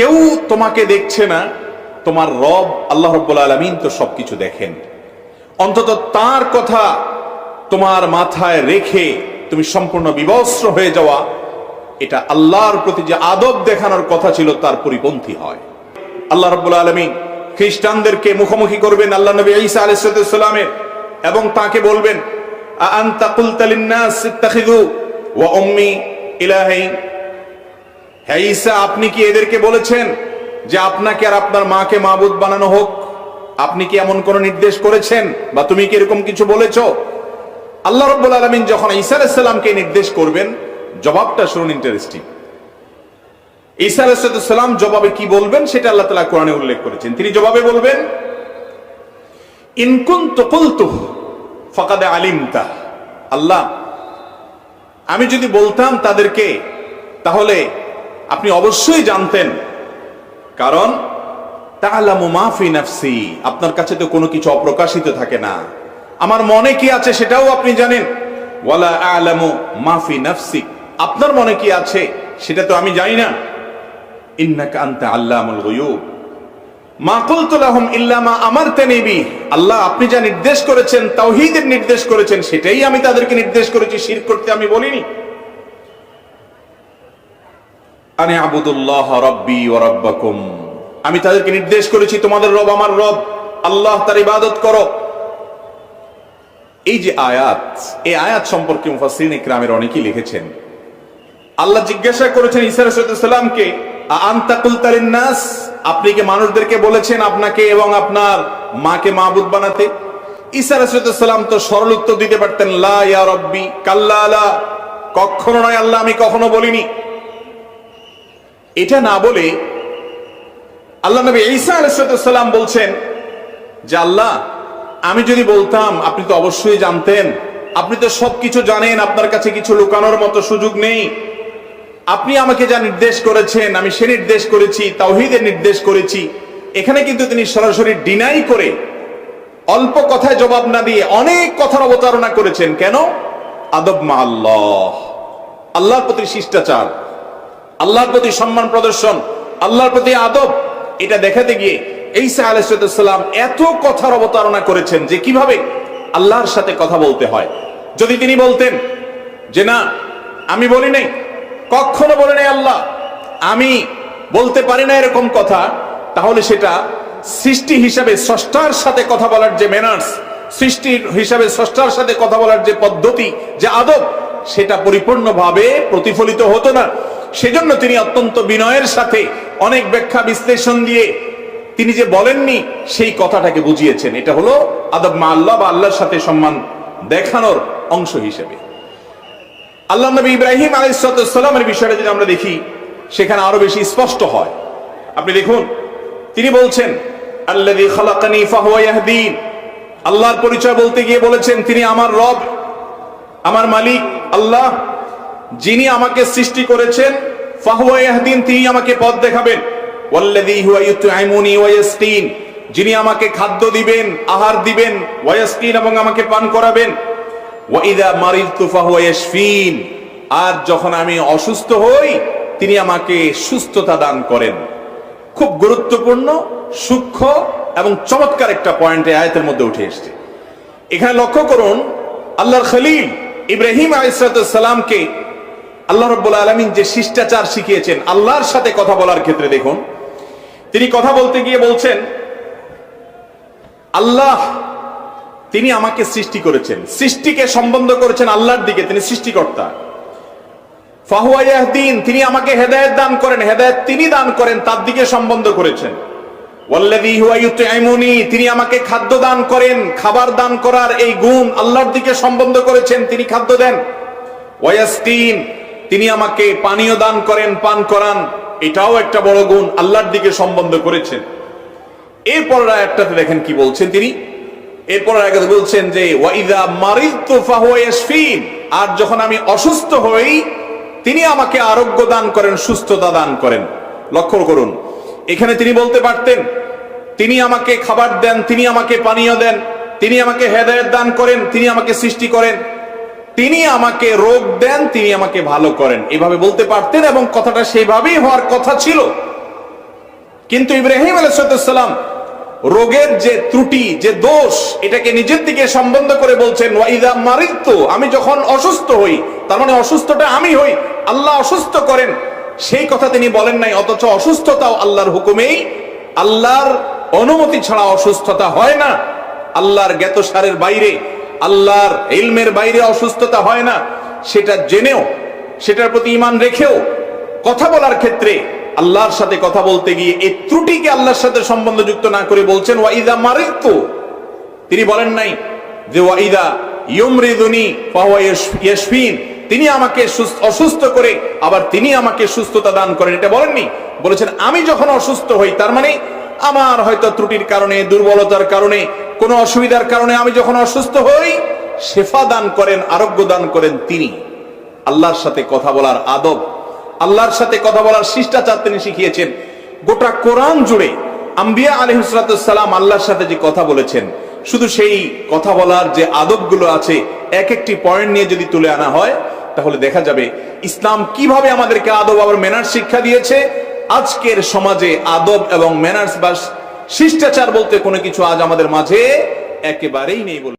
কেউ তোমাকে দেখছে না, তোমার রব আল্লাহ রব্বুল আলমিন তো সবকিছু দেখেন। অন্তত তার কথা তোমার মাথায় রেখে তুমি সম্পূর্ণ বিবস্ত্র হয়ে যাওয়া, এটা আল্লাহর প্রতি যে আদব দেখানোর কথা ছিল তার পরিপন্থী হয়। আল্লাহ রব্বুল আলমিন খ্রিস্টানদেরকে মুখোমুখি করবেন আল্লাহ নবী ঈসা আলাইসালামের এবং তাকে বলবেন আন্তা কুলতালিন্নাস ইত্তাখিযু ওয়া ইলাহাইন? হ্যাঁ ঈসা, আপনি কি এদেরকে বলেছেন যে আপনাকে আর আপনার মাকে মাবুদ বানানো হোক? আপনি কি এমন কোন নির্দেশ করেছেন? বা তুমি কি এরকম কিছু বলেছ? আল্লাহ রব্বুল আলমিন যখন ঈসা আলাইসাল্লামকে নির্দেশ করবেন, জবাবটা শুনুন ইন্টারেস্টিং ঈসা আলাইসাল্লাম জবাবে কি বলবেন সেটা আল্লাহ তালা কোরআনে উল্লেখ করেছেন। তিনি জবাবে বলবেন ইনকুন তকুলতু ফকাদে আলিমতা। আল্লাহ, আমি যদি বলতাম তাদেরকে, তাহলে আপনি অবশ্যই জানতেন। কারণ মাফি নাফসি, আপনার কাছে তো কোনো কিছু অপ্রকাশিত থাকে না। আমার মনে কি আছে সেটাও আপনি জানেন। ওয়ালা আলামু মাফি নাফসি, আপনার মনে কি আছে সেটা তো আমি জানি না। আল্লাহ আপনি যা নির্দেশ করেছেন নির্দেশ করেছেন, সেটাই আমি তাদেরকে নির্দেশ করেছি, শিরক করতে আমি বলিনি। আমি তাদেরকে নির্দেশ করেছি, তোমাদের রব আমার রব, আল্লাহ তার ইবাদত করো। এই যে আয়াত, এই আয়াত সম্পর্কে মুফাসসিরিন ইকরামের অনেকেই লিখেছেন। আল্লাহ জিজ্ঞাসা করেছেন আলাইহিসসালামকে নাস আপনি কি মানুষদেরকে বলেছেন আপনাকে এবং আপনার মাকে মাবুদ বানাতে? আলাইহিসসালাম তো সরল উত্তর দিতে পারতেন, লা ইয়া রব্বি কখনো নয়, আল্লাহ আমি কখনো বলিনি। এটা না বলে আল্লাহ নবী ঈসা আলাইসালাম বলছেন যে, আল্লাহ, আমি যদি বলতাম, আপনি তো অবশ্যই জানতেন। আপনি তো সবকিছু জানেন, আপনার কাছে কিছু লুকানোর মতো সুযোগ নেই। আপনি আমাকে যা নির্দেশ করেছেন, আমি সে নির্দেশ করেছি, তাওহীদের নির্দেশ করেছি। এখানে কিন্তু তিনি সরাসরি ডিনাই করে অল্প কথায় জবাব না দিয়ে অনেক কথার অবতারণা করেছেন। কেন? আদব মা আল্লাহ। আল্লাহর প্রতি শিষ্টাচার। আল্লাহর প্রতি সম্মান প্রদর্শন, আল্লাহর প্রতি আদব, এটা দেখাতে গিয়ে ঈসা আলাইসালাম এত কথার অবতারণা করেছেন যে কীভাবে আল্লাহর সাথে কথা বলতে হয়। যদি তিনি বলতেন যে, না, আমি বলি নাই, কখনো বলে নাই আল্লাহ, আমি বলতে পারি না এরকম কথা, তাহলে সেটা সৃষ্টি হিসাবে স্রষ্টার সাথে কথা বলার যে ম্যানার্স সৃষ্টির হিসাবে স্রষ্টার সাথে কথা বলার যে পদ্ধতি, যে আদব, সেটা পরিপূর্ণভাবে প্রতিফলিত হতো না। সেজন্য তিনি অত্যন্ত বিনয়ের সাথে অনেক ব্যাখ্যা বিশ্লেষণ দিয়ে তিনি যে বলেননি, সেই কথাটাকে বুঝিয়েছেন। এটা হলো আদব মা আল্লাহ বা আল্লাহর সাথে সম্মান দেখানোর অংশ হিসেবে। আল্লাহ নবী ইব্রাহিম আলাইসালামের বিষয়টা যদি আমরা দেখি, সেখানে আরও বেশি স্পষ্ট হয়। আপনি দেখুন, তিনি বলছেন আল্লাহর পরিচয় বলতে গিয়ে বলেছেন, তিনি আমার রব, আমার মালিক, আল্লাহ। যিনি আমাকে সৃষ্টি করেছেন, ফাহুয়া ইয়াহদিন, তিনি আমাকে পথ দেখাবেন। যিনি আমাকে খাদ্য দিবেন, আহার দিবেন ওয়াসকিন এবং আমাকে পান করাবেন। আর যখন আমি অসুস্থ হই, তিনি আমাকে সুস্থতা দান করেন। খুব গুরুত্বপূর্ণ, সূক্ষ্ম এবং চমৎকার একটা পয়েন্টে আয়াতের মধ্যে উঠে এসছে। এখানে লক্ষ্য করুন, আল্লাহর খলিল ইব্রাহিম আলাইসালামকে আল্লাহ রব্বুল আলমিন যে শিষ্টাচার শিখিয়েছেন, আল্লাহর সাথে কথা বলার ক্ষেত্রে দেখুন, তিনি কথা বলতে গিয়ে বলছেন, আল্লাহ, তিনি আমাকে সৃষ্টি করেছেন। সৃষ্টিকে সম্বন্ধ করেছেন আল্লাহর দিকে, তিনি সৃষ্টিকর্তা। ফাহুয়াদিন তিনি আমাকে হেদায়ত দান করেন, হেদায়ত তিনি দান করেন, তার দিকে সম্বন্ধ করেছেন। তিনি আমাকে খাদ্য দান করেন, খাবার দান করার এই গুণ আল্লাহর দিকে সম্বন্ধ করেছেন, তিনি খাদ্য দেন। তিনি আমাকে পানীয় দান করেন, পান করান। এটাও একটা বড় গুণ, আল্লাহর দিকে সম্বন্ধ করেছেন। এরপর একটাতে দেখেন কি বলছেন তিনি? এরপর আগে বলছেন যে, ওয়াইদা মারিদতু ফাহুয়া ইয়াশফিন। আর যখন আমি অসুস্থ হই, তিনি আমাকে আরোগ্য দান করেন, সুস্থতা দান করেন। লক্ষ্য করুন, এখানে তিনি বলতে পারতেন, তিনি আমাকে খাবার দেন, তিনি আমাকে পানীয় দেন, তিনি আমাকে হেদায়ত দান করেন, তিনি আমাকে সৃষ্টি করেন। তিনি আমাকে রোগ দেন, তিনি আমাকে ভালো করেন। এভাবে বলতে পারতেন এবং কথাটা সেইভাবেই হওয়ার কথা ছিল। কিন্তু ইব্রাহিম আলাইসালাম রোগের যে ত্রুটি, যে দোষ, এটাকে নিজের দিকে সম্বন্ধ করে বলছেন আমি যখন অসুস্থ হই, তার মানে অসুস্থটা আমি হই, আল্লাহ অসুস্থ করেন। সেই কথা তিনি বলেন নাই, অথচ অসুস্থতাও আল্লাহর হুকুমেই। আল্লাহর অনুমতি ছাড়া অসুস্থতা হয় না। আল্লাহর জ্ঞাতসারের বাইরে আল্লাহর ইলমের বাইরে অসুস্থতা হয় না। সেটা জেনেও, সেটার প্রতি ইমান রেখেও কথা বলার ক্ষেত্রে আল্লাহর সাথে কথা বলতে গিয়ে এই ত্রুটিকে আল্লাহর সাথে সম্বন্ধযুক্ত না করে বলছেন ওয়াইদা মারিত্তু তিনি বলেন নাই যে ওয়াইদা ইয়মরিদুনি ইয়াশফিন। তিনি আমাকে সুস্থ- অসুস্থ করে আবার তিনি আমাকে সুস্থতা দান করেন। এটা বলেননি। বলেছেন, আমি যখন অসুস্থ হই, তার মানে আমার হয়তো ত্রুটির কারণে, দুর্বলতার কারণে কোনো অসুবিধার কারণে আমি যখন অসুস্থ হই, শেফা দান করেন, আরোগ্য দান করেন তিনি। আল্লাহর সাথে কথা বলার আদব, আল্লাহর সাথে কথা বলার শিষ্টাচার তিনি শিখিয়েছেন। গোটা কোরআন জুড়ে আম্বিয়া আলহিসাম আল্লাহর সাথে যে কথা বলেছেন, শুধু সেই কথা বলার যে আদবগুলো আছে, এক একটি পয়েন্ট নিয়ে যদি তুলে আনা হয়, তাহলে দেখা যাবে ইসলাম কীভাবে আমাদেরকে আদব আবার মেনার শিক্ষা দিয়েছে। আজকের সমাজে আদব এবং ম্যানার্স বা শিষ্টাচার বলতে কোনো কিছু আজ আমাদের মাঝে একেবারেই নেই বলে